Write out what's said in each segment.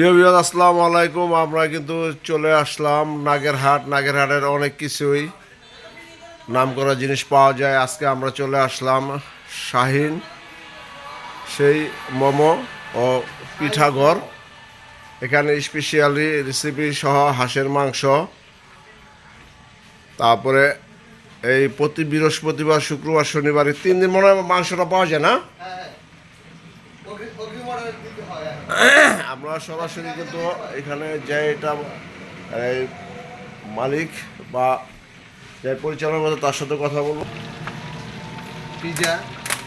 প্রিয় আসসালামু আলাইকুম। আমরা কিন্তু চলে আসলাম নাগেরহাট। নাগেরহাটের অনেক কিছুই নাম করা জিনিস পাওয়া যায়। আজকে আমরা চলে আসলাম শাহিন, সেই মোমো ও পিঠাঘর। এখানে স্পেশালি রেসিপি সহ হাঁসের মাংস। তারপরে এই প্রতি বৃহস্পতিবার, শুক্রবার, শনিবার তিন দিন মনে হয় মাংসটা পাওয়া যায় না? আমরা সরাসরি কিন্তু এখানে যে এটা মালিক বা যে পরিচালনা করে তার সাথে কথা বলব। পিজা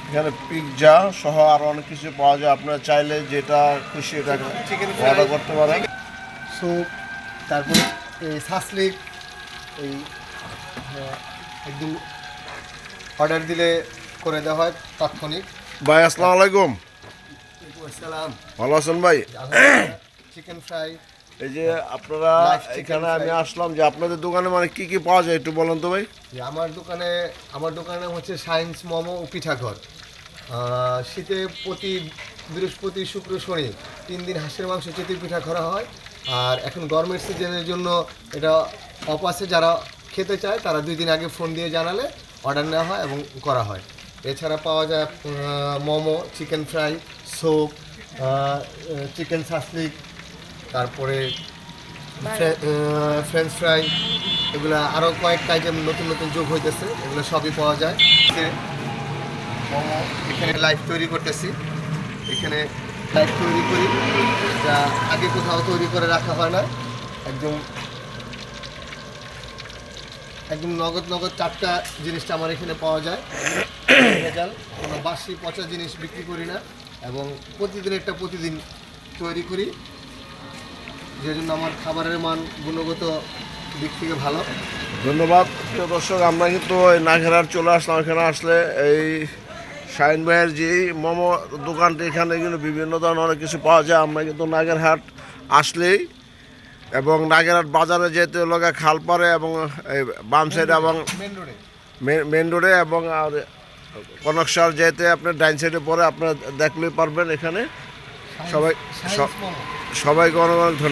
এখানে পিৎজা সহ আরও অনেক কিছু পাওয়া যায়। আপনারা চাইলে যেটা খুশি এটা। অর্ডার করতে পারেন। স্যুপ তারপরে এই সাসলিক এই হ্যাঁ, একদম অর্ডার দিলে করে দেওয়া হয় তাৎক্ষণিক। ভাই আসসালামু আলাইকুম। ভালো আছেন ভাই? চিকেন ফ্রাই এই যে আপনারা এখানে আমি আসলাম যে আপনাদের দোকানে মানে কি কি পাওয়া যায় একটু বলেন তো ভাই? আমার দোকানে আমার দোকানে হচ্ছে সায়েন্স মোমো ও পিঠাঘর। শীতে প্রতি বৃহস্পতি শুক্র শনি তিন দিন হাঁসের মাংস চেতির পিঠা করা হয়। আর এখন গরমের সিজনের জন্য এটা আছে যারা খেতে চায় তারা দুই দিন আগে ফোন দিয়ে জানালে অর্ডার নেওয়া হয় এবং করা হয়। এছাড়া পাওয়া যায় momo chicken fry soup chicken shashlik তারপরে ফ্রেঞ্চ ফ্রাই এগুলো আরও কয়েকটা আইটেম নতুন নতুন যোগ হইতেছে এগুলো সবই পাওয়া যায়। এখানে মোমো এখানে লাইভ তৈরি করতেছি। এখানে লাইভ তৈরি করি যা আগে কোথাও তৈরি করে রাখা হয় না। একদম একদম নগদ নগদ টাটকা জিনিসটা আমার এখানে পাওয়া যায়। ভেজাল কোনো বাসি পচা জিনিস বিক্রি করি না এবং প্রতিদিন একটা প্রতিদিন তৈরি করি। যে জন্য আমার খাবারের মান গুণগত দিক থেকে ভালো। ধন্যবাদ। প্রিয় দর্শক আমরা কিন্তু এই নাঘেরার চলে আসলাম। এখানে আসলে এই শাহিন ভাইয়ের যে মোমো দোকানটি এখানে কিন্তু বিভিন্ন ধরনের অনেক কিছু পাওয়া যায়। আমরা কিন্তু নাগেরহাট আসলেই এবং নাগেরহাট বাজারে যেতে লগা খালপাড়ে এবং এই বাম সাইডে এবং মেন রোডে মেন রোডে এবং আর কনকসার যেতে আপনার ডাইন সাইডে পরে আপনার দেখলেই পারবেন এখানে। সবাই- সবাইকে অনেক অনেক ধন্যবাদ।